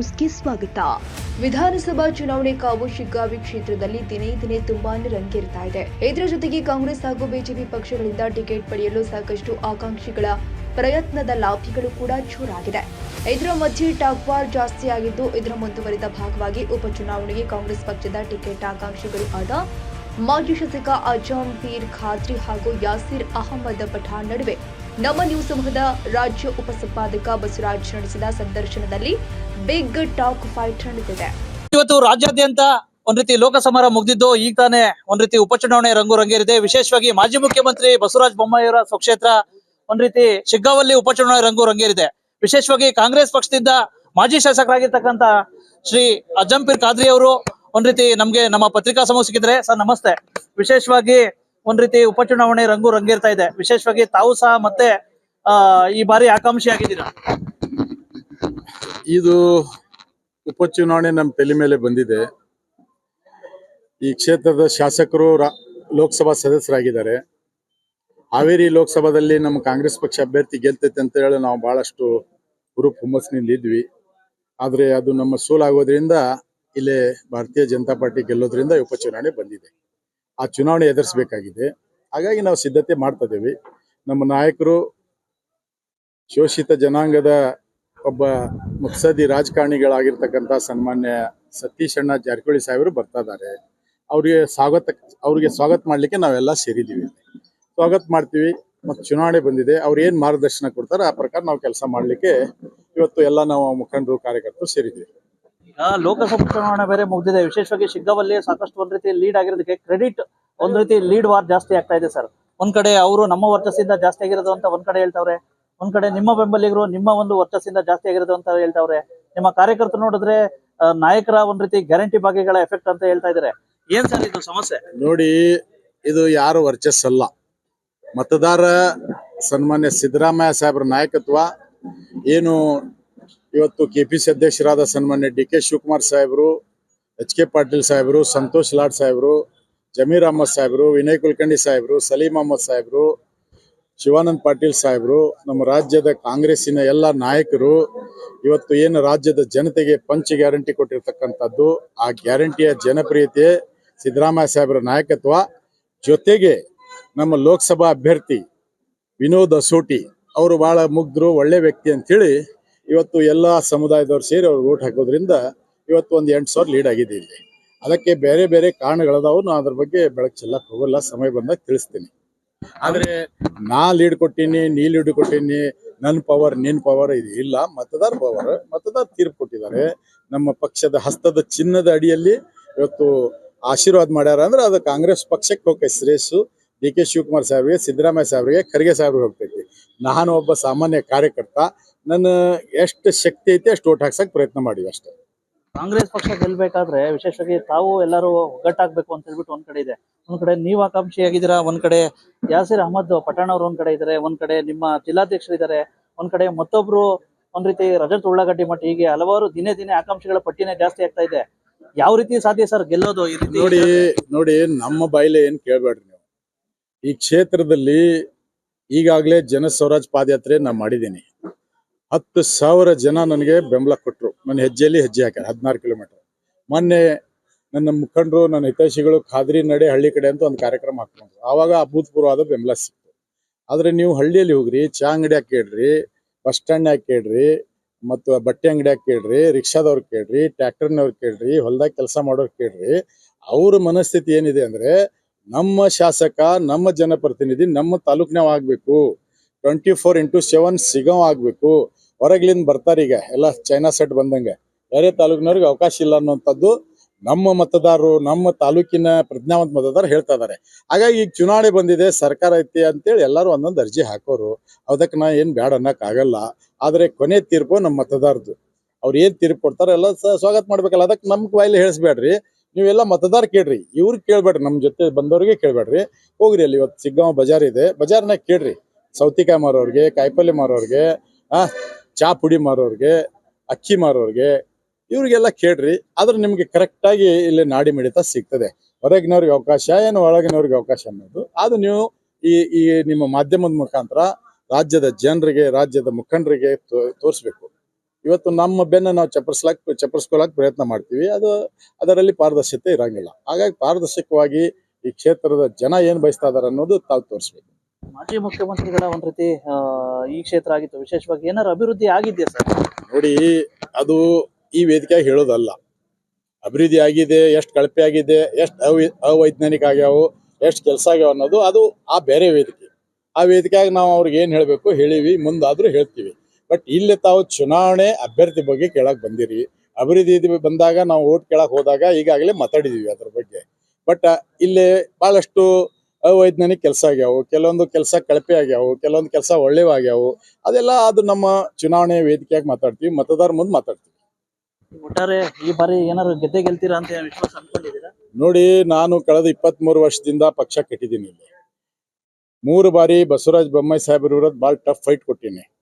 ನ್ಯೂಸ್ಗೆ ಸ್ವಾಗತ. ವಿಧಾನಸಭಾ ಚುನಾವಣೆ ಕಾವು ಶಿಗ್ಗಾವಿ ಕ್ಷೇತ್ರದಲ್ಲಿ ದಿನೇ ದಿನೇ ತುಂಬಾನೇ ರಂಗೇರ್ತಾ ಇದೆ. ಇದರ ಜೊತೆಗೆ ಕಾಂಗ್ರೆಸ್ ಹಾಗೂ ಬಿಜೆಪಿ ಪಕ್ಷಗಳಿಂದ ಟಿಕೆಟ್ ಪಡೆಯಲು ಸಾಕಷ್ಟು ಆಕಾಂಕ್ಷಿಗಳ ಪ್ರಯತ್ನದ ಲಾಭಿಗಳು ಕೂಡ ಜೋರಾಗಿದೆ. ಇದರ ಮಧ್ಯೆ ಟಾಕ್ ಜಾಸ್ತಿಯಾಗಿದ್ದು ಇದರ ಮುಂದುವರಿದ ಭಾಗವಾಗಿ ಉಪಚುನಾವಣೆಗೆ ಕಾಂಗ್ರೆಸ್ ಪಕ್ಷದ ಟಿಕೆಟ್ ಆಕಾಂಕ್ಷಿಗಳು ಆದ ಮಾಜಿ ಶಾಸಕ ಅಜಾಮ್ ಪೀರ್ ಖಾದ್ರಿ ಹಾಗೂ ಯಾಸಿರ್ ಅಹಮದ್ ಪಠಾಣ್ ನಡುವೆ ನಮ್ಮ ನ್ಯೂಸ್ ಸಮೂಹದ ರಾಜ್ಯ ಉಪಸಂಪಾದಕ ಬಸವರಾಜ್ ನಡೆಸಿದ ಸಂದರ್ಶನದಲ್ಲಿ ಬಿಗ್ ಟಾಕ್ ಫೈಟ್ ನಡೆದಿದೆ. ಇವತ್ತು ರಾಜ್ಯಾದ್ಯಂತ ಒಂದ್ ರೀತಿ ಲೋಕಸಮರ ಮುಗಿದಿದ್ದು, ಈಗ ತಾನೇ ಒಂದ್ ರೀತಿ ಉಪಚುನಾವಣೆ ರಂಗು ರಂಗೇರಿದೆ ವಿಶೇಷವಾಗಿ ಮಾಜಿ ಮುಖ್ಯಮಂತ್ರಿ ಬಸವರಾಜ ಬೊಮ್ಮಾಯಿಯವರ ಸ್ವಕ್ಷೇತ್ರ ಒಂದ್ ರೀತಿ ಶಿಗ್ಗಾವಲ್ಲಿ ಉಪಚುನಾವಣೆ ರಂಗು ರಂಗೇರಿದೆ ವಿಶೇಷವಾಗಿ ಕಾಂಗ್ರೆಸ್ ಪಕ್ಷದಿಂದ ಮಾಜಿ ಶಾಸಕರಾಗಿರ್ತಕ್ಕಂತ ಶ್ರೀ ಅಜಂಪೀರ್ ಖಾದ್ರಿ ಅವರು ಒಂದ್ ರೀತಿ ನಮ್ಗೆ ನಮ್ಮ ಪತ್ರಿಕಾ ಸಮೂಹ ಸಿಕ್ಕಿದ್ರೆ, ಸರ್ ನಮಸ್ತೆ. ವಿಶೇಷವಾಗಿ ಒಂದ್ ರೀತಿ ಉಪಚುನಾವಣೆ ರಂಗು ರಂಗೇರ್ತಾ ಇದೆ. ವಿಶೇಷವಾಗಿ ತಾವು ಸಹ ಮತ್ತೆ ಈ ಬಾರಿ ಆಕಾಂಕ್ಷಿ ಆಗಿದ್ದೀರಾ? ಇದು ಉಪಚುನಾವಣೆ ನಮ್ಮ ತಲೆ ಮೇಲೆ ಬಂದಿದೆ. ಈ ಕ್ಷೇತ್ರದ ಶಾಸಕರು ಲೋಕಸಭಾ ಸದಸ್ಯರಾಗಿದ್ದಾರೆ. ಹಾವೇರಿ ಲೋಕಸಭಾದಲ್ಲಿ ನಮ್ಮ ಕಾಂಗ್ರೆಸ್ ಪಕ್ಷ ಅಭ್ಯರ್ಥಿ ಗೆಲ್ತೈತೆ ಅಂತ ಹೇಳಿ ನಾವು ಬಹಳಷ್ಟು ಗ್ರೂಪ್ ಹುಮ್ಮಸ್ನಿಂದ ಇದ್ವಿ. ಆದ್ರೆ ಅದು ನಮ್ಮ ಸೋಲಾಗೋದ್ರಿಂದ ಇಲ್ಲೇ ಭಾರತೀಯ ಜನತಾ ಪಾರ್ಟಿ ಗೆಲ್ಲೋದ್ರಿಂದ ಉಪಚುನಾವಣೆ ಬಂದಿದೆ. ಆ ಚುನಾವಣೆ ಎದುರಿಸಬೇಕಾಗಿದೆ. ಹಾಗಾಗಿ ನಾವು ಸಿದ್ಧತೆ ಮಾಡ್ತಾ ಇದ್ದೀವಿ. ನಮ್ಮ ನಾಯಕರು ಶೋಷಿತ ಜನಾಂಗದ ಒಬ್ಬ ಮುಕ್ಸದಿ ರಾಜಕಾರಣಿಗಳಾಗಿರ್ತಕ್ಕಂಥ ಸನ್ಮಾನ್ಯ ಸತೀಶ್ ಅಣ್ಣ ಜಾರಕಿಹೊಳಿ ಸಾಹೇಬರು ಬರ್ತಾ ಇದ್ದಾರೆ. ಅವ್ರಿಗೆ ಸ್ವಾಗತ ಅವ್ರಿಗೆ ಸ್ವಾಗತ ಮಾಡ್ಲಿಕ್ಕೆ ನಾವೆಲ್ಲ ಸೇರಿದ್ದೀವಿ. ಸ್ವಾಗತ ಮಾಡ್ತೀವಿ, ಮತ್ತು ಚುನಾವಣೆ ಬಂದಿದೆ, ಅವ್ರು ಏನು ಮಾರ್ಗದರ್ಶನ ಕೊಡ್ತಾರೆ ಆ ಪ್ರಕಾರ ನಾವು ಕೆಲಸ ಮಾಡ್ಲಿಕ್ಕೆ ಇವತ್ತು ಎಲ್ಲ ನಾವು ಮುಖಂಡರು, ಕಾರ್ಯಕರ್ತರು ಸೇರಿದ್ದೀವಿ. ಲೋಕಸಭಾ ಚುನಾವಣೆ ಬೇರೆ ಮುಗಿದಿದೆ. ವಿಶೇಷವಾಗಿ ಶಿಗ್ಗಾವಲ್ಲಿ ಸಾಕಷ್ಟು ಒಂದ್ ರೀತಿ ಲೀಡ್ ಆಗಿರೋದಕ್ಕೆ ಕ್ರೆಡಿಟ್ ಒಂದ್ ರೀತಿ ಲೀಡ್ ವಾರ್ ಜಾಸ್ತಿ ಆಗ್ತಾ ಇದೆ ಸರ್. ಒಂದ್ ಕಡೆ ಅವರು ನಮ್ಮ ವರ್ಚಸ್ಸಿಂದ ಜಾಸ್ತಿ ಆಗಿರೋದು ಅಂತ ಒಂದ್ ಕಡೆ ಹೇಳ್ತಾವ್ರೆ. ಒಂದ್ ಕಡೆ ನಿಮ್ಮ ಬೆಂಬಲಿಗರು ನಿಮ್ಮ ಒಂದು ವರ್ಚಸ್ಸಿಂದ ಜಾಸ್ತಿ ಆಗಿರೋದು ಅಂತ ಹೇಳ್ತಾವ್ರೆ. ನಿಮ್ಮ ಕಾರ್ಯಕರ್ತರು ನೋಡಿದ್ರೆ ನಾಯಕರ ಒಂದ್ ರೀತಿ ಗ್ಯಾರಂಟಿ ಭಾಗ್ಯಗಳ ಎಫೆಕ್ಟ್ ಅಂತ ಹೇಳ್ತಾ ಇದಾರೆ. ಏನ್ ಸರ್ ಇದು ಸಮಸ್ಯೆ? ನೋಡಿ, ಇದು ಯಾರು ವರ್ಚಸ್ ಅಲ್ಲ. ಮತದಾರ ಸನ್ಮಾನ್ಯ ಸಿದ್ದರಾಮಯ್ಯ ಸಾಹೇಬ್ರ ನಾಯಕತ್ವ ಏನು ಇವತ್ತು ಕೆ ಪಿ ಸಿ ಅಧ್ಯಕ್ಷರಾದ ಸನ್ಮಾನ್ಯ ಡಿ ಕೆ ಶಿವಕುಮಾರ್ ಸಾಹೇಬರು, ಎಚ್ ಕೆ ಪಾಟೀಲ್ ಸಾಹೇಬರು, ಸಂತೋಷ್ ಲಾಡ್ ಸಾಹೇಬರು, ಜಮೀರ್ ಅಹಮದ್ ಸಾಹೇಬರು, ವಿನಯ್ ಕುಲಕರ್ಣಿ ಸಾಹೇಬರು ಸಲೀಂ ಅಹಮದ್ ಸಾಹೇಬರು, ಶಿವಾನಂದ್ ಪಾಟೀಲ್ ಸಾಹೇಬರು, ನಮ್ಮ ರಾಜ್ಯದ ಕಾಂಗ್ರೆಸ್ಸಿನ ಎಲ್ಲ ನಾಯಕರು, ಇವತ್ತು ಏನು ರಾಜ್ಯದ ಜನತೆಗೆ ಪಂಚ್ ಗ್ಯಾರಂಟಿ ಕೊಟ್ಟಿರ್ತಕ್ಕಂಥದ್ದು, ಆ ಗ್ಯಾರಂಟಿಯ ಜನಪ್ರಿಯತೆ ಸಿದ್ದರಾಮಯ್ಯ ಸಾಹೇಬರ ನಾಯಕತ್ವ. ಜೊತೆಗೆ ನಮ್ಮ ಲೋಕಸಭಾ ಅಭ್ಯರ್ಥಿ ವಿನೋದ್ ಅಸೋಟಿ, ಅವರು ಬಹಳ ಮುಗ್ಧರು, ಒಳ್ಳೆ ವ್ಯಕ್ತಿ ಅಂತೇಳಿ ಇವತ್ತು ಎಲ್ಲ ಸಮುದಾಯದವ್ರು ಸೇರಿ ಅವ್ರಿಗೆ ಓಟ್ ಹಾಕೋದ್ರಿಂದ ಇವತ್ತು ಒಂದು ಎಂಟು ಸಾವಿರ ಲೀಡ್ ಆಗಿದೆ ಇಲ್ಲಿ. ಅದಕ್ಕೆ ಬೇರೆ ಬೇರೆ ಕಾರಣಗಳದಾವು ನಾನು ಅದ್ರ ಬಗ್ಗೆ ಬೆಳಕು ಚೆಲ್ಲಕ್ ಹೋಗಲ್ಲ, ಸಮಯ ಬಂದಾಗ ತಿಳಿಸ್ತೀನಿ. ಆದ್ರೆ ನಾ ಲೀಡ್ ಕೊಟ್ಟೀನಿ, ನೀ ಲೀಡ್ ಕೊಟ್ಟೀನಿ ನನ್ನ ಪವರ್, ನಿನ್ ಪವರ್ ಇದು ಇಲ್ಲ. ಮತದಾರ ಪವರ್, ಮತದಾರ ತೀರ್ಪು ಕೊಟ್ಟಿದ್ದಾರೆ. ನಮ್ಮ ಪಕ್ಷದ ಹಸ್ತದ ಚಿನ್ನದ ಅಡಿಯಲ್ಲಿ ಇವತ್ತು ಆಶೀರ್ವಾದ ಮಾಡ್ಯಾರ ಅಂದ್ರೆ ಅದು ಕಾಂಗ್ರೆಸ್ ಪಕ್ಷಕ್ಕೆ ಹೋಗಿ ಶ್ರೇಯಸ್ಸು ಡಿ ಕೆ ಶಿವಕುಮಾರ್ ಸಾಹೇಬ್ರಿಗೆ, ಸಿದ್ದರಾಮಯ್ಯ ಸಾಹೇಬ್ರಿಗೆ, ಖರ್ಗೆ ಸಾಹೇಬ್ರಿಗೆ ಹೋಗ್ತೈತಿ. ನಾನು ಒಬ್ಬ ಸಾಮಾನ್ಯ ಕಾರ್ಯಕರ್ತ ನನ್ನ ಎಷ್ಟು ಶಕ್ತಿ ಐತಿ ಅಷ್ಟು ಓಟ್ ಹಾಕ್ಸಕ್ ಪ್ರಯತ್ನ ಮಾಡಿವಿ ಅಷ್ಟೇ. ಕಾಂಗ್ರೆಸ್ ಪಕ್ಷ ಗೆಲ್ಬೇಕಾದ್ರೆ ವಿಶೇಷವಾಗಿ ತಾವು ಎಲ್ಲರೂ ಒಗ್ಗಟ್ಟಾಗ್ಬೇಕು ಅಂತ ಹೇಳ್ಬಿಟ್ಟು ಒಂದ್ ಕಡೆ ಇದೆ. ಒಂದ್ ಕಡೆ ನೀವು ಆಕಾಂಕ್ಷಿ ಆಗಿದ್ದೀರಾ ಒಂದ್ ಕಡೆ ಯಾಸಿರ್ ಅಹಮದ್ ಪಠಾಣ್ ಅವರು ಒಂದ್ ಕಡೆ ಇದ್ದಾರೆ ಒಂದ್ ಕಡೆ ನಿಮ್ಮ ಜಿಲ್ಲಾಧ್ಯಕ್ಷರು ಇದಾರೆ ಒಂದ್ ಕಡೆ ಮತ್ತೊಬ್ರು ಒಂದ್ ರೀತಿ ರಜತ್ ಉಳ್ಳಾಗಡ್ಡಿ ಮಠ ಹೀಗೆ ಹಲವಾರು ದಿನೇ ದಿನೇ ಆಕಾಂಕ್ಷಿಗಳ ಪಟ್ಟಿನೇ ಜಾಸ್ತಿ ಆಗ್ತಾ ಇದೆ. ಯಾವ ರೀತಿ ಸಾಧ್ಯ ಸರ್ ಗೆಲ್ಲೋದು ಈ ರೀತಿ? ನೋಡಿ ನೋಡಿ ನಮ್ಮ ಬಾಯಿಲೆ ಏನ್ ಕೇಳ್ಬೇಡ್ರಿ ನೀವು? ಈ ಕ್ಷೇತ್ರದಲ್ಲಿ ಈಗಾಗಲೇ ಜನ ಸ್ವರಾಜ್ ಪಾದಯಾತ್ರೆ ನಾ ಮಾಡಿದ್ದೀನಿ. ಹತ್ತು ಸಾವಿರ ಜನ ನನಗೆ ಬೆಂಬಲ ಕೊಟ್ಟರು ನನ್ನ ಹೆಜ್ಜೆಯಲ್ಲಿ ಹೆಜ್ಜೆ ಹಾಕ್ಯಾರ, ಹದಿನಾರು ಕಿಲೋಮೀಟರ್ ಮೊನ್ನೆ ನನ್ನ ಮುಖಂಡರು, ನನ್ನ ಹಿತೈಷಿಗಳು ಖಾದ್ರಿ ನಡೆ ಹಳ್ಳಿ ಕಡೆ ಅಂತ ಒಂದು ಕಾರ್ಯಕ್ರಮ ಹಾಕೊಂಡ್ರು. ಆವಾಗ ಅಭೂತಪೂರ್ವವಾದ ಬೆಂಬಲ ಸಿಕ್ತು. ಆದರೆ ನೀವು ಹಳ್ಳಿಯಲ್ಲಿ ಹೋಗ್ರಿ ಚಾ ಅಂಗಡಿ ಕೇಳ್ರಿ, ಬಸ್ ಸ್ಟ್ಯಾಂಡ್ ಕೇಳ್ರಿ, ಮತ್ತು ಬಟ್ಟೆ ಅಂಗಡಿ ಕೇಳ್ರಿ, ರಿಕ್ಷಾದವ್ರು ಕೇಳ್ರಿ ಟ್ಯಾಕ್ಟರ್ನವ್ರು ಕೇಳ್ರಿ, ಹೊಲದಾಗ ಕೆಲಸ ಮಾಡೋರು ಕೇಳ್ರಿ, ಅವ್ರ ಮನಸ್ಥಿತಿ ಏನಿದೆ ಅಂದ್ರೆ ನಮ್ಮ ಶಾಸಕ, ನಮ್ಮ ಜನಪ್ರತಿನಿಧಿ ನಮ್ಮ ತಾಲೂಕಿನವಾಗಬೇಕು ಆಗ್ಬೇಕು. ಟ್ವೆಂಟಿ ಫೋರ್ ಇಂಟು ಸೆವೆನ್ ಸಿಗೋ ಆಗ್ಬೇಕು. ಹೊರಗ್ಲಿಂದ ಬರ್ತಾರೆ ಈಗ. ಎಲ್ಲ ಚೈನಾ ಸೆಟ್ ಬಂದಂಗೆ. ಬೇರೆ ತಾಲೂಕಿನವ್ರಿಗೆ ಅವಕಾಶ ಇಲ್ಲ ಅನ್ನುವಂಥದ್ದು ನಮ್ಮ ಮತದಾರರು, ನಮ್ಮ ತಾಲೂಕಿನ ಪ್ರಜ್ಞಾವಂತ ಮತದಾರರು ಹೇಳ್ತಾ ಇದ್ದಾರೆ ಹಾಗಾಗಿ ಈಗ ಚುನಾವಣೆ ಬಂದಿದೆ, ಸರ್ಕಾರ ಐತಿ ಅಂತೇಳಿ ಎಲ್ಲರೂ ಒಂದೊಂದು ಅರ್ಜಿ ಹಾಕೋರು. ಅದಕ್ಕೆ ನಾ ಏನ್ ಬ್ಯಾಡ ಅನ್ನಕ್ ಆಗಲ್ಲ. ಆದ್ರೆ ಕೊನೆ ತೀರ್ಪು ನಮ್ಮ ಮತದಾರದು. ಅವ್ರು ಏನ್ ತೀರ್ಪು ಕೊಡ್ತಾರೋ ಎಲ್ಲ ಸ್ವಾಗತ ಮಾಡ್ಬೇಕಲ್ಲ. ಅದಕ್ಕೆ ನಮ್ಮ ಬಾಯಲ್ಲಿ ಹೇಳಿಸ್ಬೇಡ್ರಿ. ನೀವೆಲ್ಲ ಮತದಾರ ಕೇಳ್ರಿ. ಇವ್ರು ಕೇಳ್ಬೇಡ್ರಿ. ನಮ್ ಜೊತೆ ಬಂದವ್ರಿಗೆ ಕೇಳ್ಬೇಡ್ರಿ. ಹೋಗ್ರಿ ಅಲ್ಲಿ ಇವತ್ತು ಸಿಗ್ಗಾಂವ್ ಬಜಾರ್ ಇದೆ. ಬಜಾರ್ನಾಗ ಕೇಳ್ರಿ. ಸೌತಿಕಾಯಿ ಮಾರೋರಿಗೆ ಕಾಯಿಪಲ್ಲೆ ಮಾರೋರಿಗೆ ಆ ಚಾ ಪುಡಿ ಮಾರೋರಿಗೆ, ಅಕ್ಕಿ ಮಾರೋರಿಗೆ, ಇವ್ರಿಗೆಲ್ಲ ಕೇಳ್ರಿ. ಆದ್ರೆ ನಿಮ್ಗೆ ಕರೆಕ್ಟ್ ಆಗಿ ಇಲ್ಲಿ ನಾಡಿ ಮಿಡಿತ ಸಿಗ್ತದೆ. ಹೊರಗಿನವ್ರಿಗೆ ಅವಕಾಶ, ಏನು ಒಳಗಿನವ್ರಿಗೆ ಅವಕಾಶ ಅನ್ನೋದು. ಅದು ನೀವು ಈ ಈ ನಿಮ್ಮ ಮಾಧ್ಯಮದ ಮುಖಾಂತರ ರಾಜ್ಯದ ಜನರಿಗೆ, ರಾಜ್ಯದ ಮುಖಂಡರಿಗೆ ತೋರಿಸ್ಬೇಕು. ಇವತ್ತು ನಮ್ಮ ಬೆನ್ನ ನಾವು ಚಪ್ಪರ್ಸ್ಲಾಕ್, ಚಪ್ಪರ್ಸ್ಕೊಳಕ್ ಪ್ರಯತ್ನ ಮಾಡ್ತೀವಿ. ಅದು, ಅದರಲ್ಲಿ ಪಾರದರ್ಶಕತೆ ಇರಂಗಿಲ್ಲ. ಹಾಗಾಗಿ ಪಾರದರ್ಶಕವಾಗಿ ಈ ಕ್ಷೇತ್ರದ ಜನ ಏನ್ ಬಯಸ್ತಾ ಇದಾರೆ ಅನ್ನೋದು ತಾವು ತೋರಿಸ್ಬೇಕು. ಮಾಜಿ ಮುಖ್ಯಮಂತ್ರಿಗಳ ಒಂದ್ ರೀತಿ ಈ ಕ್ಷೇತ್ರ ಆಗಿತ್ತು. ವಿಶೇಷವಾಗಿ ಏನಾದ್ರು ಅಭಿವೃದ್ಧಿ ಆಗಿದೆಯಾ ಸರ್? ನೋಡಿ, ಅದು ಈ ವೇದಿಕೆ ಹೇಳೋದಲ್ಲ. ಅಭಿವೃದ್ಧಿ ಆಗಿದೆ, ಎಷ್ಟು ಕಳಪೆ ಆಗಿದೆ, ಎಷ್ಟು ಅವಿ, ಅವೈಜ್ಞಾನಿಕ ಆಗ್ಯಾವು, ಎಷ್ಟು ಕೆಲಸ ಆಗ್ಯಾವ ಅನ್ನೋದು ಅದು ಆ ಬೇರೆ ವೇದಿಕೆ. ಆ ವೇದಿಕೆಯಾಗಿ ನಾವು ಅವ್ರಿಗೆ ಏನು ಹೇಳಬೇಕು ಹೇಳಿವಿ, ಮುಂದಾದರೂ ಹೇಳ್ತೀವಿ. ಬಟ್ ಇಲ್ಲಿ ತಾವು ಚುನಾವಣೆ ಅಭ್ಯರ್ಥಿ ಬಗ್ಗೆ ಕೇಳಕ್ ಬಂದಿರಿ. ಅಭಿವೃದ್ಧಿ ಬಂದಾಗ ನಾವು ಓಟ್ ಕೇಳಕ್ ಹೋದಾಗ ಈಗಾಗಲೇ ಮಾತಾಡಿದೀವಿ ಅದ್ರ ಬಗ್ಗೆ. ಬಟ್ ಇಲ್ಲಿ ಬಹಳಷ್ಟು ಅವೈಜ್ಞಾನಿಕ ಕೆಲಸ ಆಗ್ಯಾವು ಕೆಲವೊಂದು ಕೆಲಸ ಕಳಪೆ ಆಗ್ಯಾವು ಕೆಲವೊಂದು ಕೆಲಸ ಒಳ್ಳೆವಾಗ್ಯಾವು ಅದೆಲ್ಲ ಅದು ನಮ್ಮ ಚುನಾವಣೆ ವೇದಿಕೆಯಾಗಿ ಮಾತಾಡ್ತೀವಿ ಮತದಾರ ಮುಂದೆ ಮಾತಾಡ್ತೀವಿ. ಒಟ್ಟಾರೆ ಈ ಬಾರಿ ಏನಾದ್ರು ಗೆದ್ದೆ ಗೆಲ್ತೀರಾ ಅಂತ ವಿಶ್ವಾಸ ಅನ್ಕೊಂಡಿದ್ದೀರಾ ನೋಡಿ ನಾನು ಕಳೆದ ಇಪ್ಪತ್ತ್ ಮೂರು ವರ್ಷದಿಂದ ಪಕ್ಷ ಕಟ್ಟಿದ್ದೀನಿ ಇಲ್ಲಿ. ಮೂರು ಬಾರಿ ಬಸವರಾಜ ಬೊಮ್ಮಾಯಿ ಸಾಹೇಬ್ರ ವಿರುದ್ಧ ಭಾಳ ಟಫ್ ಫೈಟ್ ಕೊಟ್ಟೀನಿ.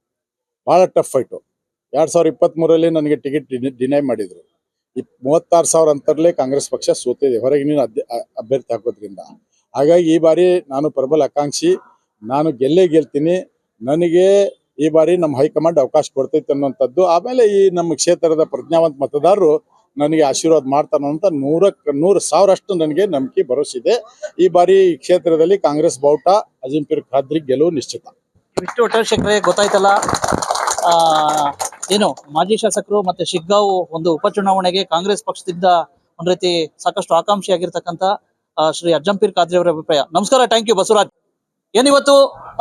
ಭಾಳ ಟಫ್ ಫೈಟು. ಎರಡ್ ಸಾವಿರದ ಇಪ್ಪತ್ತ್ ಮೂರಲ್ಲಿ ನನಗೆ ಟಿಕೆಟ್ ಡಿನೈ ಮಾಡಿದ್ರು. ಮೂವತ್ತಾರು ಸಾವಿರ ಅಂತರಲ್ಲೇ ಕಾಂಗ್ರೆಸ್ ಪಕ್ಷ ಸೋತಿದೆ ಹೊರಗೆ ನೀನು ಅ- ಅಭ್ಯರ್ಥಿ ಹಾಕೋದ್ರಿಂದ. ಹಾಗಾಗಿ ಈ ಬಾರಿ ನಾನು ಪ್ರಬಲ ಆಕಾಂಕ್ಷಿ ನಾನು ಗೆಲ್ಲೇ ಗೆಲ್ತೀನಿ. ನನಗೆ ಈ ಬಾರಿ ನಮ್ಮ ಹೈಕಮಾಂಡ್ ಅವಕಾಶ ಕೊಡ್ತೈತೆ ಅನ್ನುವಂಥದ್ದು ಆಮೇಲೆ ಈ ನಮ್ಮ ಕ್ಷೇತ್ರದ ಪ್ರಜ್ಞಾವಂತ ಮತದಾರರು ನನಗೆ ಆಶೀರ್ವಾದ ಮಾಡ್ತಾನೋ ಅಂತ ನೂರಕ್ಕೆ ನೂರು ಸಾವಿರಷ್ಟು ನನಗೆ ನಂಬಿಕೆ ಭರವಸೆ ಇದೆ. ಈ ಬಾರಿ ಈ ಕ್ಷೇತ್ರದಲ್ಲಿ ಕಾಂಗ್ರೆಸ್ ಬಾವುಟ ಅಜಿಂಪೀರ್ ಖಾದ್ರಿ ಗೆಲುವು ನಿಶ್ಚಿತ. ಇಷ್ಟು ಶೆಟ್ರೆ ಗೊತ್ತಾಯ್ತಲ್ಲ? ಏನು ಮಾಜಿ ಶಾಸಕರು ಮತ್ತೆ ಶಿಗ್ಗಾಂವ್ ಒಂದು ಉಪಚುನಾವಣೆಗೆ ಕಾಂಗ್ರೆಸ್ ಪಕ್ಷದಿಂದ ಒಂದ್ ರೀತಿ ಸಾಕಷ್ಟು ಆಕಾಂಕ್ಷಿಯಾಗಿರ್ತಕ್ಕಂಥ ಆ, ಶ್ರೀ ಅಜ್ಜಂಪೀರ್ ಖಾದ್ರಿ ಅವರ ಅಭಿಪ್ರಾಯ. ನಮಸ್ಕಾರ ಥ್ಯಾಂಕ್ ಯು ಬಸವರಾಜ್. ಏನಿವತ್ತು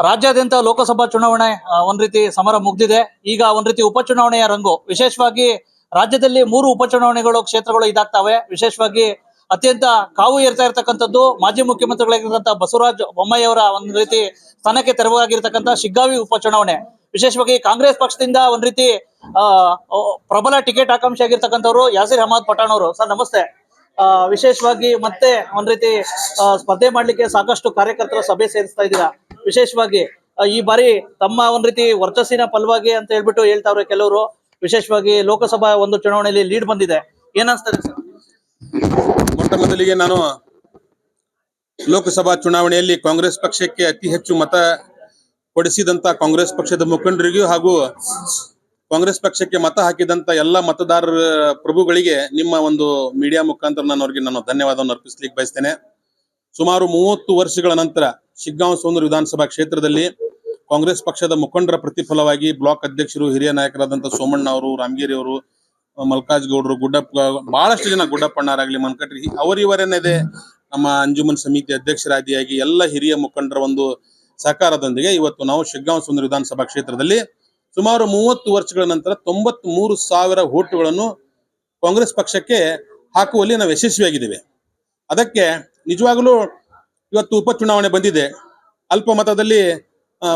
ರಾಜ್ಯಾದ್ಯಂತ ಲೋಕಸಭಾ ಚುನಾವಣೆ ಒಂದ್ ರೀತಿ ಸಮರ ಮುಗ್ದಿದೆ. ಈಗ ಒಂದ್ ರೀತಿ ಉಪಚುನಾವಣೆಯ ರಂಗು. ವಿಶೇಷವಾಗಿ ರಾಜ್ಯದಲ್ಲಿ ಮೂರು ಉಪಚುನಾವಣೆಗಳು, ಕ್ಷೇತ್ರಗಳು ಇದಾಗ್ತವೆ. ವಿಶೇಷವಾಗಿ ಅತ್ಯಂತ ಕಾವು ಏರ್ತಾ ಇರತಕ್ಕಂಥದ್ದು ಮಾಜಿ ಮುಖ್ಯಮಂತ್ರಿಗಳಾಗಿರ್ತಕ್ಕಂಥ ಬಸವರಾಜ ಬೊಮ್ಮಾಯಿ ಅವರ ಒಂದ್ ರೀತಿ ಸ್ಥಾನಕ್ಕೆ ತೆರವಾಗಿರ್ತಕ್ಕಂಥ ಶಿಗ್ಗಾವಿ ಉಪಚುನಾವಣೆ. ವಿಶೇಷವಾಗಿ ಕಾಂಗ್ರೆಸ್ ಪಕ್ಷದಿಂದ ಒಂದ್ ರೀತಿ ಪ್ರಬಲ ಟಿಕೆಟ್ ಆಕಾಂಕ್ಷಿ ಆಗಿರ್ತಕ್ಕಂಥವ್ರು ಯಾಸಿರ್ ಅಹಮದ್ ಪಠಾಣ್ ಅವರು. ಸರ್, ನಮಸ್ತೆ. ವಿಶೇಷವಾಗಿ ಮತ್ತೆ ಒಂದ್ ರೀತಿ ಸ್ಪರ್ಧೆ ಮಾಡ್ಲಿಕ್ಕೆ ಸಾಕಷ್ಟು ಕಾರ್ಯಕರ್ತರ ಸಭೆ ಸೇರಿಸ್ತಾ ಇದ್ದೀರಾ? ವಿಶೇಷವಾಗಿ ಈ ಬಾರಿ ತಮ್ಮ ಒಂದ್ ರೀತಿ ವರ್ಚಸ್ಸಿನ ಫಲವಾಗಿ ಅಂತ ಹೇಳ್ಬಿಟ್ಟು ಹೇಳ್ತಾವ್ರೆ ಕೆಲವರು. ವಿಶೇಷವಾಗಿ ಲೋಕಸಭಾ ಒಂದು ಚುನಾವಣೆಯಲ್ಲಿ ಲೀಡ್ ಬಂದಿದೆ. ಏನ್ ಅನ್ಸ್ತದೆ ಸರ್? ಮೊಟ್ಟ ಮೊದಲಿಗೆ ನಾನು ಲೋಕಸಭಾ ಚುನಾವಣೆಯಲ್ಲಿ ಕಾಂಗ್ರೆಸ್ ಪಕ್ಷಕ್ಕೆ ಅತಿ ಹೆಚ್ಚು ಮತ ಕೊಡಿಸಿದಂತ ಕಾಂಗ್ರೆಸ್ ಪಕ್ಷದ ಮುಖಂಡರಿಗೂ ಹಾಗೂ ಕಾಂಗ್ರೆಸ್ ಪಕ್ಷಕ್ಕೆ ಮತ ಹಾಕಿದಂತ ಎಲ್ಲ ಮತದಾರರ ಪ್ರಭುಗಳಿಗೆ ನಿಮ್ಮ ಒಂದು ಮೀಡಿಯಾ ಮುಖಾಂತರ ನಾನು ಅವರಿಗೆ ನಾನು ಧನ್ಯವಾದವನ್ನು ಅರ್ಪಿಸ್ಲಿಕ್ಕೆ ಬಯಸ್ತೇನೆ. ಸುಮಾರು ಮೂವತ್ತು ವರ್ಷಗಳ ನಂತರ ಶಿಗ್ಗಾಂವ್ ಸೋನೂರು ವಿಧಾನಸಭಾ ಕ್ಷೇತ್ರದಲ್ಲಿ ಕಾಂಗ್ರೆಸ್ ಪಕ್ಷದ ಮುಖಂಡರ ಪ್ರತಿಫಲವಾಗಿ ಬ್ಲಾಕ್ ಅಧ್ಯಕ್ಷರು, ಹಿರಿಯ ನಾಯಕರಾದಂತ ಸೋಮಣ್ಣ ಅವರು, ರಾಮಗಿರಿ ಅವರು ಮಲ್ಕಾಜ್ ಗೌಡರು ಗುಡ್ಡಪ್ಪ, ಬಹಳಷ್ಟು ಜನ ಗುಡ್ಡಪ್ಪಣ್ಣರಾಗಲಿ, ಮನ್ಕಟ್ರಿ ಅವರಿವರೇನಿದೆ ನಮ್ಮ ಅಂಜುಮನ್ ಸಮಿತಿ ಅಧ್ಯಕ್ಷರಾದಿಯಾಗಿ ಎಲ್ಲ ಹಿರಿಯ ಮುಖಂಡರ ಒಂದು ಸಹಕಾರದೊಂದಿಗೆ ಇವತ್ತು ನಾವು ಶಿಗ್ಗಾಂವ್ ಸುಂದರ ವಿಧಾನಸಭಾ ಕ್ಷೇತ್ರದಲ್ಲಿ ಸುಮಾರು ಮೂವತ್ತು ವರ್ಷಗಳ ನಂತರ ತೊಂಬತ್ ಮೂರು ಸಾವಿರ ಓಟುಗಳನ್ನು ಕಾಂಗ್ರೆಸ್ ಪಕ್ಷಕ್ಕೆ ಹಾಕುವಲ್ಲಿ ನಾವು ಯಶಸ್ವಿಯಾಗಿದ್ದೇವೆ. ಅದಕ್ಕೆ ನಿಜವಾಗಲೂ ಇವತ್ತು ಉಪಚುನಾವಣೆ ಬಂದಿದೆ. ಅಲ್ಪ ಮತದಲ್ಲಿ